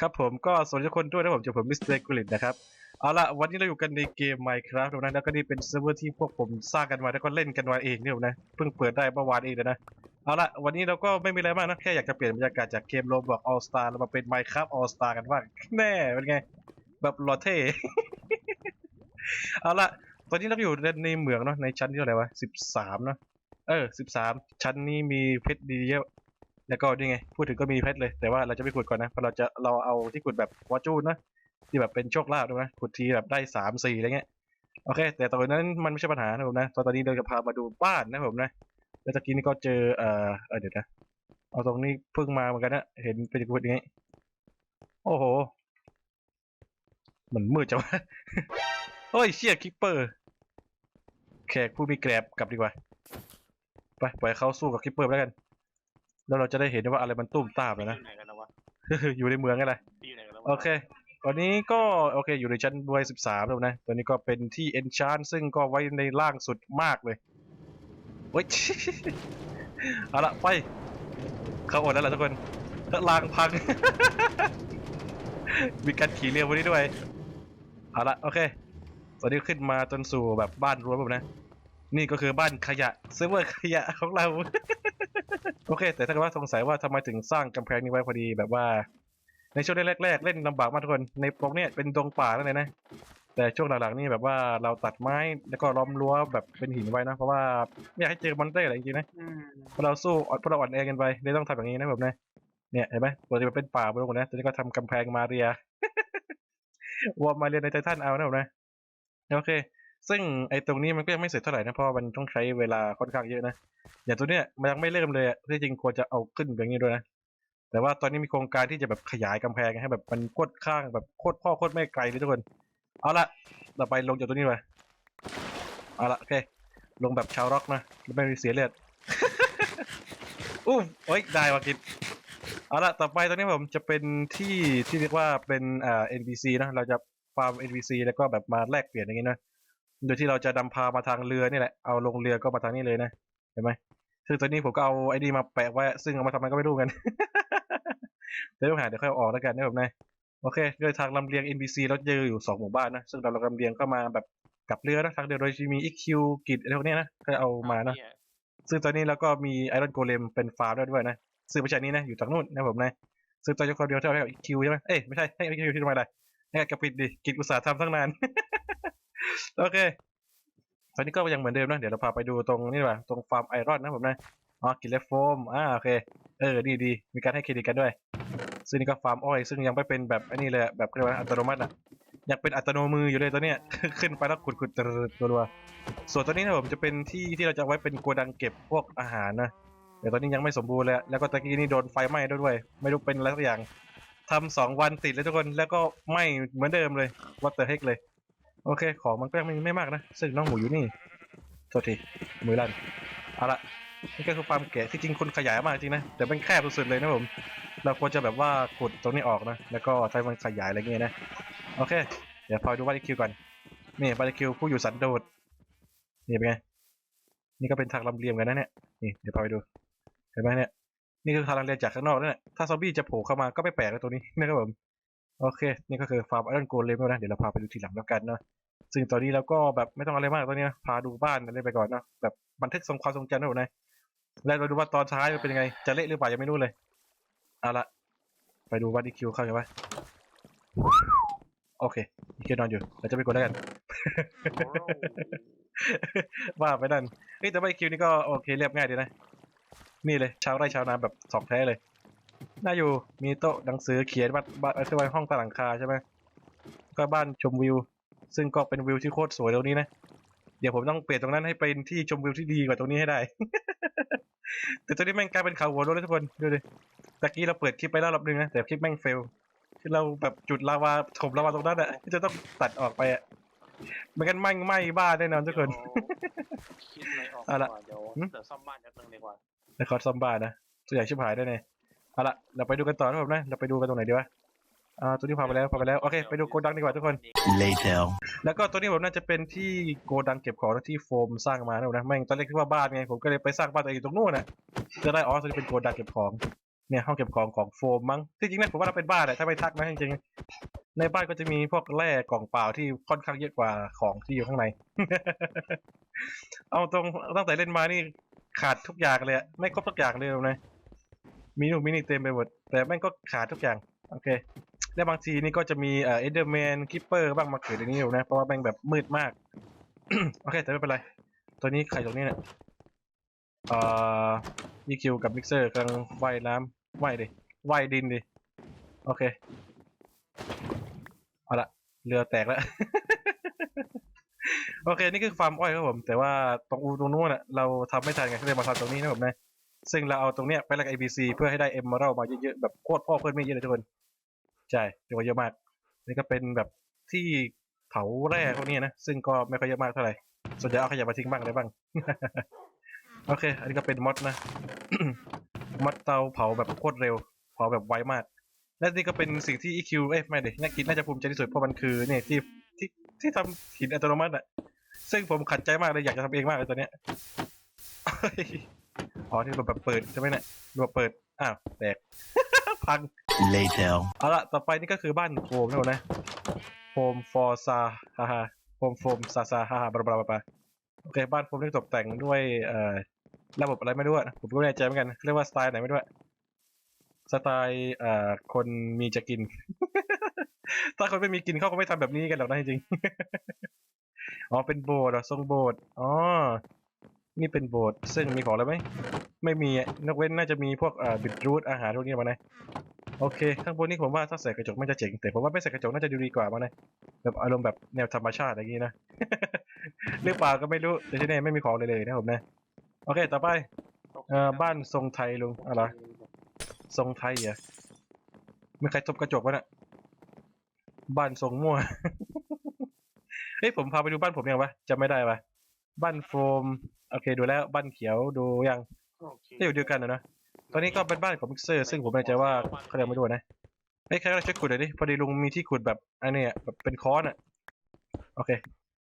ครับผมก็สวัสดีทุกคนด้วยนะผมจะผมมิสเตอร์กุลิตนะครับ เอาละวันนี้เราอยู่กันในเกม Minecraft นะแล้วก็นี่เป็นเซิร์ฟเวอร์ที่พวกผมสร้างกันมาแล้วก็เล่นกันมาเองนี่ผมนะเพิ่งเปิดได้เมื่อวานเองเลยนะ เอาละวันนี้เราก็ไม่มีอะไรมากนะ แค่อยากจะเปลี่ยนบรรยากาศจากเกมโรบอก All Star เรามาเป็น Minecraft All Star กันบ้างแน่เป็นไง แบบหล่อเท่ เอาละตอนนี้เราอยู่ในเมืองเนาะในชั้นที่เท่าไหร่วะสิบสามเนาะเออสิบสามชั้นนี้มีเพชรดีเยอะ แล้วก็นี่ไง พูดถึงก็มีเพชรเลย แต่ว่าเราจะไม่ขุดก่อนนะ เพราะเราจะเราเอาที่ขุดแบบวอจูนนะ ที่แบบเป็นโชคลาภด้วยนะ ขุดทีแบบได้สามสี่อะไรเงี้ย โอเค แต่ตอนนั้นมันไม่ใช่ปัญหานะผมนะ ตอนนี้เราจะพามาดูบ้านนะผมนะ แล้วตะกี้นี่ก็เจอเอ่อเออเดี๋ยวนะ เอาตรงนี้เพิ่งมาเหมือนกันนะ เห็นเป็นขุดอย่างงี้ โอ้โหเหมือนมืดจังวะโอ้ยเชี่ยคิปเปอร์ แขกผู้มีแกรบกลับดีกว่า ไปปล่อยเขาสู้กับคิปเปอร์แล้วกัน แล้วเราจะได้เห็นว่าอะไรมันตุ้มตามเลยนะ อยู่ไหนกันแล้ววะอยู่ในเมืองไงล่ะพี่อยู่ไหนกันแล้ววะโอเคตอนนี้ก็โอเคอยู่ในชั้นบวยสิบสามแล้วนะตัวนี้ก็เป็นที่เอนชานซึ่งก็ไว้ในล่างสุดมากเลยเฮ้ย เอาละไป เขาอดแล้วล่ะทุกคนถ้าลางพัง มีการขี่เรือวันนี้ด้วย เอาละโอเค ตอนนี้ขึ้นมาจนสู่แบบบ้านรวมแบบนะ นี่ก็คือบ้านขยะเซิร์ฟเวอร์ขยะของเรา โอเค แต่ถ้าเกิดว่าสงสัยว่าทำไมถึงสร้างกำแพงนี้ไว้พอดีแบบว่า ในช่วงแรกๆเล่นลำบากมากทุกคนในตรงเนี้ยเป็นดงป่านั่นเลยนะ แต่ช่วงหลังๆนี่แบบว่าเราตัดไม้แล้วก็ล้อมรั้วแบบเป็นหินไว้นะเพราะว่าไม่อยากให้เจอมอนเตอร์อะไรจริงๆนะอืมเพราะเราสู้เพราะเราอ่อนแอกันไปเลยต้องทำอย่างนี้นะผมนะเนี่ยเห็นไหมปกติมันเป็นป่าบนคนนะตอนนี้ก็ทำกำแพงมาเรีย วอร์มมาเรียในไททันเอานะผมนะโอเค ซึ่งไอ้ตรงนี้มันก็ยังไม่เสร็จเท่าไหร่นะเพราะมันต้องใช้เวลาค่อนข้างเยอะนะอย่างตัวเนี้ยมันยังไม่เริ่มเลยอะที่จริงควรจะเอาขึ้นแบบนี้ด้วยนะแต่ว่าตอนนี้มีโครงการที่จะแบบขยายกำแพงให้แบบมันโคตรข้างแบบโคตรพ่อโคตรแม่ไกลเลยทุกคน เอาละเราไปลงจากตัวนี้ไปเอาละโอเคลงแบบชาวร็อกนะไม่มีเสียเลือดอู้โอ้ยได้วะกินเอาละต่อไปตอนนี้ผมจะเป็นที่ที่เรียกว่าเป็นอ่า NPC นะเราจะฟาร์ม NPC แล้วก็แบบมาแลกเปลี่ยนอย่างงี้นะ โดยที่เราจะนำพามาทางเรือนี่แหละ เอาลงเรือก็มาทางนี้เลยนะ เห็นไหมซึ่งตอนนี้ผมก็เอาไอ้นี่มาแปะไว้ ซึ่งเอามาทำอะไรก็ไม่รู้กัน เดี๋ยวต้องหาเดี๋ยวค่อยเอาออกแล้วกันนะผมนะ โอเคโดยทางลำเลียง NPC เราเจออยู่สองหมู่บ้านนะ ซึ่งเราลำเลียงเข้ามาแบบกับเรือนะ ทางเรือโดยที่มี EQ กิจอะไรพวกเนี้ยนะก็เอามานะเนี่ยซึ่งตอนนี้เราก็มีไอรอนโกเลมเป็นฟาร์มด้วยด้วยนะ ซึ่งไม่ใช่นี้นะอยู่ทางนู้นนะผมนะ ซึ่งตอนนี้คนเดียวเท่าไหร่กับคิวใช่ไหมเอ้ยไม่ใช่ให้คิวที่ทำไมล่ะให้กับปิดดิ กิจอุตสาหทำตั้งนาน โอเค ตอนนี้ก็ยังเหมือนเดิมนะ เดี๋ยวเราพาไปดูตรงนี่ว่าตรงฟาร์มไอรอนนะผมนะ อ๋อ กินเลฟโฟม อ่า โอเค เออ ดีดี มีการให้เครดิตกันด้วย ซึ่งนี่ก็ฟาร์มอ้อย ซึ่งยังไม่เป็นแบบอ้นี่เลย แบบเรียกว่าอัตโนมัติอะ ยังเป็นอัตโนมืออยู่เลยตัวเนี้ย ขึ้นไปแล้วขุดขุดตัวๆส่วนตัวนี้นะผมจะเป็นที่ที่เราจะไว้เป็นโกดังเก็บพวกอาหารนะแต่ตอนนี้ยังไม่สมบูรณ์เลยแล้วก็ตะกี้นี่โดนไฟไหม้ด้วย ไม่รู้เป็นอะไรสักอย่างทำสองวันติดเลยทุกคน แล้วก็ไหม้เหมือนเดิมเลยวัตเตอร์เฮกเลย โอเค ของมันก็ยังไม่ไม่มากนะ ซึ่งน้องหมูอยู่นี่โทษทีมือลั่นเอาละนี่ก็คือฟามแกะที่จริงคนขยายมากจริงนะแต่เป็นแคบสุดๆเลยนะผม เราควรจะแบบว่าขุดตรงนี้ออกนะ แล้วก็ใช้มันขยายอะไรเงี้ยนะ โอเค เดี๋ยวพอดูบาร์บีคิวก่อนนี่บาร์บีคิวผู้อยู่สันโดษนี่เป็นไง นี่ก็เป็นทางลำเลียงกันนะเนี่ย นี่เดี๋ยวพาไปดู เห็นไหมเนี่ย นี่คือทางลำเลียงจากข้างนอกนั่นแหละถ้าซอมบี้จะโผล่เข้ามาก็ไม่แปลกเลยตัวนี้นะครับผม โอเค นี่ก็คือฟาร์มไอรอนโกลเลมแล้วนะ เดี๋ยวเราพาไปดูทีหลังแล้วกันเนาะ ซึ่งตอนนี้เราก็แบบไม่ต้องอะไรมากตอนนี้นะพาดูบ้านอะไรไปก่อนเนาะ แบบบันทึกทรงความทรงจำนะผมนะแล้วเราดูว่าตอนท้ายมันเป็นยังไง จะเละหรือเปล่ายังไม่รู้เลย เอาละ ไปดูบาร์บีคิวเข้ากันปะโอเคมีคิวนอนอยู่ เราจะไปกดแล้วกัน ว่าไปนั่นเฮ้ยแต่ว่าไอคิวนี่ก็โอเคเรียบง่ายดีนะ นี่เลยชาวไร่ชาวนาแบบสองแท้เลย น่าอยู่ มีโต๊ะหนังสือเขียนบ้านบ้านเออคือไว้ห้องใต้หลังคาใช่ไหม ก็บ้านชมวิว ซึ่งก็เป็นวิวที่โคตรสวยตรงนี้นะ เดี๋ยวผมต้องเปลี่ยนตรงนั้นให้เป็นที่ชมวิวที่ดีกว่าตรงนี้ให้ได้ แต่ตอนนี้แม่งกลายเป็นเขาหัวโล้นแล้วทุกคน ดูดิ ตะกี้เราเปิดคลิปไปแล้วรอบนึงนะ แต่คลิปแม่งเฟล คือเราแบบจุดลาวาถมลาวาตรงนั้นอะที่จะต้องตัดออกไปอะไม่งั้นไหม้ไหม้บ้านแน่นอนทุกคน คิดไม่ออกเอาละว่เดี๋ยวหืมเดี๋ยวซ่อมบ้านนิดนึงดีกว่าในคอร์สซอมบ้านนะตัวใหญ่ชิบหายได้ไง เอาละเราไปดูกันต่อนะผมนะเราไปดูกันตรงไหนดีวะอ่าตัวนี้พาไปแล้วพาไปแล้วโอเคไปดูโกดังดีกว่าทุกคน Later. แล้วก็ตัวนี้ผมน่าจะเป็นที่โกดังเก็บของนะที่โฟมสร้างมานะผมนะแม่งตอนแรกคิดว่าบ้านไงผมก็เลยไปสร้างบ้านตัวเองอยู่ตรงนู้นน่ะจะได้อ๋อตัวนี้เป็นโกดังเก็บของเนี่ยห้องเก็บของของโฟมมั้งที่จริงนะผมว่าเราเป็นบ้านแหละถ้าไม่ทักนะจริงๆในบ้านก็จะมีพวกแร่กล่องเปล่าที่ค่อนข้างเยอะกว่าของที่อยู่ข้างใน เอาตรงตั้งแต่เล่นมานี่ขาดทุกอย่างเลยอะไม่ครบทุกอย่างเลยนะ มีนู่นมีนี่เต็มไปหมด แต่แม่งก็ขาดทุกอย่าง โอเค แล้วบางทีนี่ก็จะมีเอ่อเอเดอร์แมนคิปเปอร์บ้างมาเกิดในนี้อยู่นะ เพราะว่าแม่งแบบมืดมาก โอเค แต่ไม่เป็นไร ตัวนี้ใครตรงนี้เนี่ยเอ่อยีคิวกับมิกเซอร์กำลังว่ายน้ำว่ายดิว่ายดินดิ โอเค เอาละเรือแตกแล้ว โอเค นี่คือฟาร์มอ้อยครับผม แต่ว่าตรงอูตรงนู้นน่ะเราทำไม่ทันไงก็เลยมาทำตรงนี้นะผมนะ ซึ่งเราเอาตรงเนี้ยไปแลก ABC เพื่อให้ได้เอมเมอรัลมาเยอะๆแบบโคตรพ่อเพื่อนไม่เยอะเลยทุกคน ใช่ถือว่าเยอะมาก นี่ก็เป็นแบบที่เผาแร่พวกนี้นะ ซึ่งก็ไม่ค่อยเยอะมากเท่าไหร่ ส่วนใหญ่เอาขยะมาทิ้งบ้างอะไรบ้าง โอเค อันนี้ก็เป็นมอดนะ มอดเตาเผาแบบโคตรเร็ว เผาแบบไวมาก และนี่ก็เป็นสิ่งที่ EQ เอ้ยไม่เด็น่ากินน่าจะภูมิใจที่สุดเพราะมันคือเนี่ยที่ที่ที่ทำหินอัตโนมัติอะซึ่งผมขัดใจมากเลยอยากจะทำเองมากเลยตัวเนี้ย อ๋อที่แบบเปิดใช่ไหมเนี่ยรวบเปิดอ้าวแตก พัง Later. เอาละต่อไปนี่ก็คือบ้านโฟมนะผมนะโฟมฟอร์ซาฮ่าฮ่าโฟมโฟมซาซาฮ่าฮ่าบลาบลาบลาโอเคบ้านโฟมที่ตกแต่งด้วยเอ่อระบบอะไรไม่รู้อะผมก็ไม่แน่ใจเหมือนกันเรียกว่าสไตล์ไหนไม่รู้อะสไตล์เอ่อคนมีจะกิน ถ้าคนไม่มีกินเขาก็ไม่ทำแบบนี้กันหรอกนะจริงๆอ๋อเป็นโบสถ์เหรอทรงโบสถ์อ๋อ นี่เป็นโบสถ์ซึ่งมีของอะไรไหมไม่มีอะนอกเว้นน่าจะมีพวกเอ่อบิดรูทอาหารพวกนี้มานะโอเคข้างบนนี่ผมว่าถ้าใส่กระจกมันจะเจ๋งแต่ผมว่าไม่ใส่กระจกน่าจะดูดีกว่ามั้งนะแบบอารมณ์แบบแนวธรรมชาติอย่างนี้นะเรื่องเปล่าก็ไม่รู้แต่ที่นี่ไม่มีของเลยเลยนะผมนะโอเคต่อไปเอ่อบ้านทรงไทยลุงอะไรอทรงไทยเหรอมีใครทุบกระจกวะน่ะบ้านทรงมั่วเฮ้ยผมพาไปดูบ้านผมยังวะจำไม่ได้ปะ บ้านโฟม โอเคดูแล้วบ้านเขียวดูยังโอเคที่อยู่เดียวกันนะเนอะตอนนี้ก็เป็นบ้านของมิกเซอร์ซึ่งผมไม่แน่ใจว่าเขาเรียกไม่รู้นะเฮ้ยใครก็ได้ช่วยขุดหน่อยดิพอดีลุงมีที่ขุดแบบอันเนี้ยแบบเป็นค้อนอะโอเค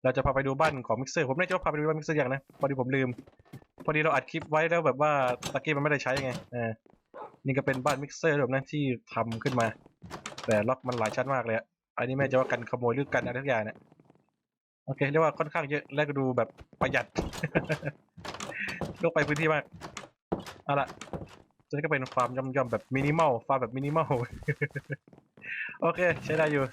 เราจะพาไปดูบ้านของมิกเซอร์ผมไม่แน่ใจว่าพาไปดูบ้านมิกเซอร์ยังนะพอดีผมลืม พอดีเราอัดคลิปไว้แล้วแบบว่าตะกี้มันไม่ได้ใช้ไงอ่านี่ก็เป็นบ้านมิกเซอร์แบบนั้นที่ทำขึ้นมา แต่ล็อกมันหลายชั้นมากเลยอะอันนี้ไม่แน่ใจว่ากันขโมยหรือกันอะไรทุกอย่างเนี่ย โอเคเรียกว่าค่อนข้างเยอะและก็ดูแบบประหยัดลงไปพื้นที่มากเอาละตัวนี้ก็เป็นฟาร์มย่อมๆแบบมินิมอลฟาร์มแบบมินิมอลโอเค ใช้ได้อยู่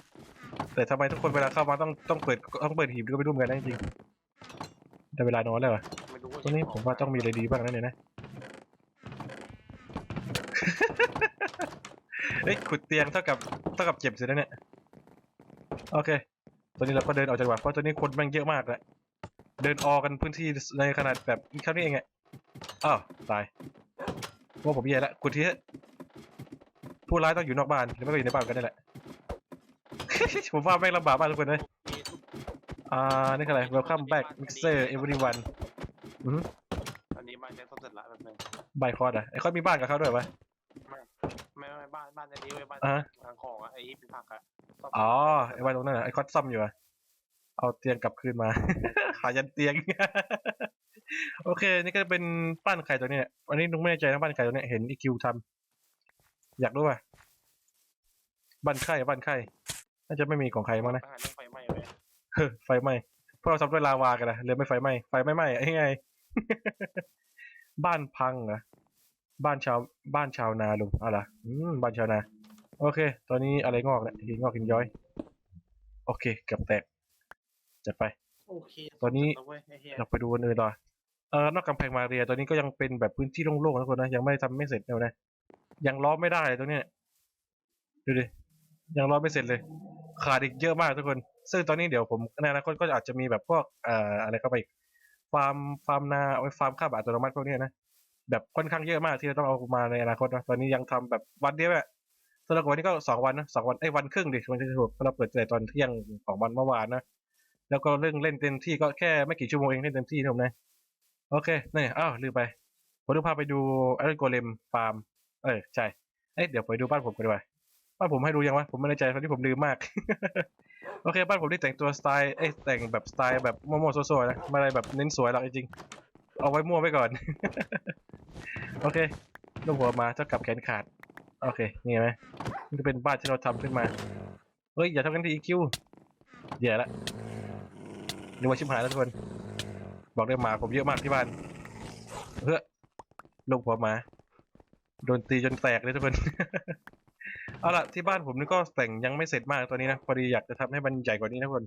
แต่ทำไมทุกคนเวลาเข้ามาต้องต้องเปิดต้องเปิดหีบด้วยก็ไม่รู้เหมือนกันนะจริงๆได้เวลานอนแล้วเหรอไม่รู้ว่าตัวนี้ผมว่าต้องมีอะไรดีบ้างนะเนี่ยนะเฮ้ยขุดเตียงเท่ากับเท่ากับเจ็บสินะเนี่ยโอเค ตัวนี้เราก็เดินออกจากวัดเพราะตัวนี้คนแม่งเยอะมากแหละเดินออกกันพื้นที่ในขนาดแบบแค่นี้เองอะอ้าวตายว่าผมแย่แล้วขุดทีเถอะผู้ร้ายต้องอยู่นอกบ้านหรือไม่ก็อยู่ในบ้านกันนี่แหละ ผมว่าแม่งลำบากมากทุกคนเลยมีทุกอ่านี่คืออะไร welcome back mixer everyone อือฮึอันนี้บ้านจะต้องเสร็จละแบบนึงบายคอร์ดอะไอ้คอร์ดมีบ้านกับเขาด้วยปะไม่ไม่ บ้านบ้านอันนี้ไว้บ้านอ่าทางของอะไอ้ที่เป็นผักอะต้งอ๋อไอ้บ้านตรงนั้นอะไอ้คอร์ดซ่อมอยู่อะเอาเตียงกลับคืนมาหายันเตียง โอเค นี่ก็เป็นบ้านใครตัวเนี้ยอันนี้ลุงไม่แน่ใจนะบ้านใครตัวเนี้ยเห็นอีคิวทำอยากรู้ป่ะบ้านใครบ้านใครน่าจะไม่มีของใครมั้งนะ ปัญหาเรื่องไฟไหม้เลยเฮ้อไฟไหม้เพราะเราทำด้วยลาวากันนะเลยไม่ไฟไหม้ไฟไม่ไหม้ไอ้ไง บ้านพังเหรอ บ้านชาวบ้านชาวนาลุงอะไรออืมบ้านชาวนา โอเค ตอนนี้อะไรงอกเนี่ยหินงอกหินย้อย โอเคเกือบแตกจัดไป โอเคตอนนี้เสร็จแล้วเว้ยไอ้เหี้ยเราไปดูอันอื่นต่อเออนอกกำแพงมาเรียตอนนี้ก็ยังเป็นแบบพื้นที่โล่งๆนะทุกคนนะยังไม่ทำไม่เสร็จเลยนะยังล้อมไม่ได้ตรงเนี้ยดูดิยังล้อมไม่เสร็จเลย ขาดอีกเยอะมากทุกคน ซึ่งตอนนี้เดี๋ยวผมในอนาคตก็อาจจะมีแบบพวกเอ่ออะไรเข้าไปอีกฟาร์มฟาร์มนาเอาไว้ฟาร์มข้าวแบบอัตโนมัติพวกเนี้ยนะ แบบค่อนข้างเยอะมากที่เราต้องเอามาในอนาคตนะตอนนี้ยังทำแบบวันเดียวอะสำหรับวันนี้ก็สองวันนะสองวันไอ้วันครึ่งดิมันจะถูกเราเปิดแต่ตอนเที่ยงของวันเมื่อวานนะแล้วก็เรื่องเล่นเต็มที่ก็แค่ไม่กี่ชั่วโมงเองเล่นเต็มที่นะผมนะโอเคนี่อ้าวลืมไปผมจะพาไปดูไอรอนโกเลมฟาร์ม เออใช่เอ้เดี๋ยวไปดูบ้านผมกันดีกว่าบ้านผมให้ดูยังวะผมไม่แน่ใจตอนที่ผมลืมมาก โอเคบ้านผมนี่แต่งตัวสไตล์เอ้แต่งแบบสไตล์แบบโมั่วๆโซนะไม่อะไรแบบเน้นสวยหรอกจริง เอาไว้มั่วไว้ก่อน โอเคลูกหัวมาเท่ากับแขนขาด โอเค นี่เห็นไหมนี่จะเป็นบ้านที่เราทำขึ้นมา เฮ้ย อย่าทำกันทีคิวแย่ละนึกว่าชิบหายแล้วทุกคน บอกได้หมาผมเยอะมากที่บ้านเฮ้อลูกหัวหมา โดนตีจนแตกเลยทุกคน เอาละที่บ้านผมนี่ก็แต่งยังไม่เสร็จมากตัวนี้นะ พอดีอยากจะทำให้มันใหญ่กว่านี้นะทุกคน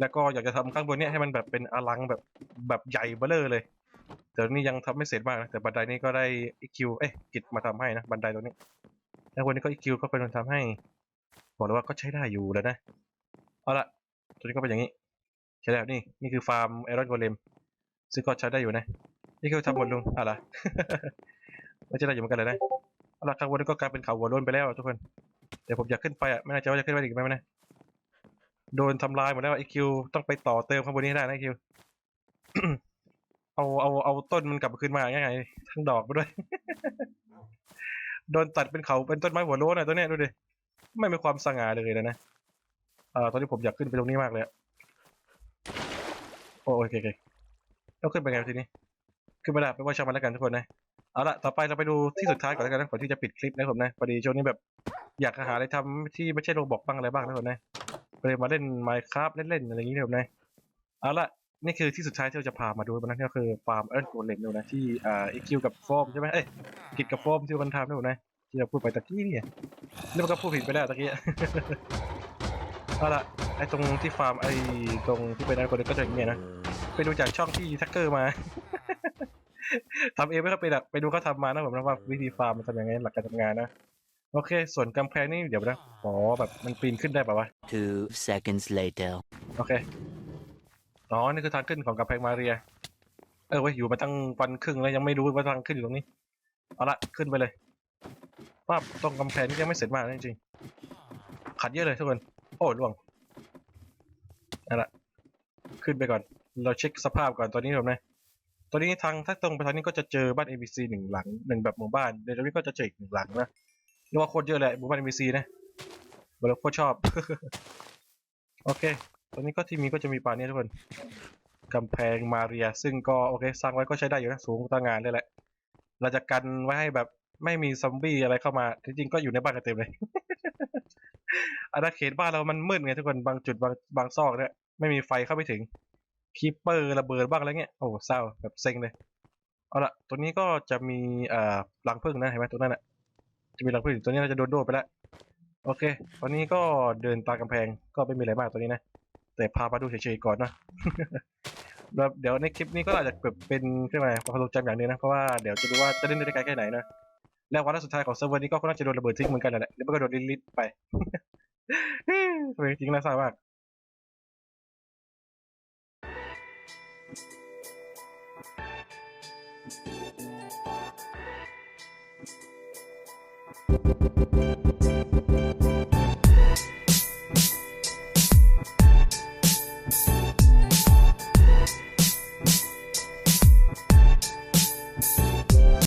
แล้วก็อยากจะทำข้างบนเนี้ยให้มันแบบเป็นอลังแบบแบบใหญ่เบ้อเร่อ เลยแต่นี่ยังทำไม่เสร็จมากนะแต่บันไดนี้ก็ได้อีคิวเอ๊ะกิจมาทำให้นะบันไดตัวนี้แล้ววันนี้ก็อีคิวก็เป็นคนทำให้บอกเลยว่าก็ใช้ได้อยู่แล้วนะเอาละตัวนี้ก็เป็นอย่างนี้ใช้ได้วนี่นี่คือฟาร์มไอรอนโกเลมซึ่งก็ใช้ได้อยู่นะนี่คือทำบนลุงอะไรไม่ใช่ได้อยู่เหมือนกันเลยนะเอาละข้างบนนี้ก็กลายเป็นเขาหัวล้นไปแล้วทุกคนเดี๋ยวผมอยากขึ้นไปอะไม่แน่ใจว่าจะขึ้นไปอีกไหมนะโดนทำลายหมดแล้วไอคิวต้องไปต่อเติมข้างบนนี้ให้ได้นะไอคิว เอาเอาเอาต้นมันกลับมาขึ้นมาง่ายๆทั้งดอกไปด้วย โดนตัดเป็นเขาเป็นต้นไม้หัวโล้นอะตัวเนี้ยดูดิไม่มีความสง่าเลยนะนะเอ่อตอนนี้ผมอยากขึ้นไปตรงนี้มากเลยอะโอโอเคโอเคแล้วขึ้นไปไงทีนี้ ขึ้นไปได้ไปว่าช่างมันแล้วกันทุกคนนะเอาละต่อไปเราไปดูที่สุดท้ายก่อนแล้วกันนะก่อนที่จะปิดคลิปนะผมนะพอดีช่วงนี้แบบอยากหาอะไรทำที่ไม่ใช่โรบอกบ้างอะไรบ้างนะผมนะก็เลยมาเล่น Minecraft เล่นๆอะไรอย่างนี้นะผมนะเอาละ นี่คือที่สุดท้ายที่เราจะพามาดูมันนั่นก็คือฟาร์มเอิร์ธโกเลมนะผมนะที่อ่าอีคิวกับโฟมใช่ไหมเอ้ยกิจกับโฟมที่มันทำนะผมนะที่เราพูดไปตะกี้เนี่ยนี่มันก็พูดผิดไปแล้วตะกี้เอาละไอ้ตรงที่ฟาร์มไอ้ตรงที่เป็นไอ้คนนี้ก็จะอย่างเงี้ยนะไปดูจากช่องที่แท็กเกอร์มาทำเองไม่ก็ไปนหลักไปดูเขาทำมานะผมนะว่าวิธีฟาร์มมันทำยังไงหลักการทำงานนะโอเค ส่วนกำแพงนี่เดี๋ยวนะอ๋อแบบมันปีนขึ้นได้ป่าวะ Two seconds later. โอเค อ๋อ นี่คือทางขึ้นของกำแพงมาเรีย เออเว้ยอยู่มาตั้งวันครึ่งแล้วยังไม่รู้ว่าทางขึ้นอยู่ตรงนี้ เอาละขึ้นไปเลยว่าตรงกำแพงนี่ยังไม่เสร็จมากจริงๆขัดเยอะเลยทุกคน โอ้ล่วงเอาละขึ้นไปก่อน เราเช็คสภาพก่อนตอนนี้ผมนะตอนนี้ทางถ้าตรงไปทางนี้ก็จะเจอบ้าน ABC หนึ่งหลังหนึ่งแบบหมู่บ้านเดี๋ยวตรงนี้ก็จะเจออีกหนึ่งหลังนะเรียกว่าโคตรเยอะเลยหมู่บ้าน ABC นะบอกเลยโคตรชอบ โอเค ตอนนี้ก็ที่มีก็จะมีปานนี้ทุกคนกำแพงมาเรีย ซึ่งก็โอเคสร้างไว้ก็ใช้ได้อยู่นะสูงต่างงานเลยแหละ เราจะกันไว้ให้แบบไม่มีซอมบี้อะไรเข้ามาจริงๆก็อยู่ในบ้านกันเต็มเลยอาณาเขตบ้านเรามันมืดไงทุกคนบางจุดบางบางซอกเนี่ยไม่มีไฟเข้าไปถึงคีปเปอร์ระเบิดบ้างอะไรเงี้ยโอ้เศร้าแบบเซ็งเลยเอาละตัวนี้ก็จะมีเอ่อรังผึ้งนะเห็นไหมตัวนั้นอะจะมีรังผึ้งอยู่ตัวนี้เราจะโดนโดดไปแล้วโอเคตอนนี้ก็เดินตามกำแพงก็ไม่มีอะไรมากตัวนี้นะ แต่พามาดูเฉยๆก่อนนะแล้วเดี๋ยวในคลิปนี้ก็อาจจะแบบเป็นเรียกว่าอะไรความทรงจำอย่างหนึงนะเพราะว่าเดี๋ยวจะดูว่าจะเล่นได้ไกลแค่ไหนนะแล้ววันสุดท้ายของเซิร์ฟเวอร์นี้ก็น่าจะโดนระเบิดทิ้งเหมือนกันแหละแล้วก็โดนลิลิทไปจริงน่าเศร้ามาก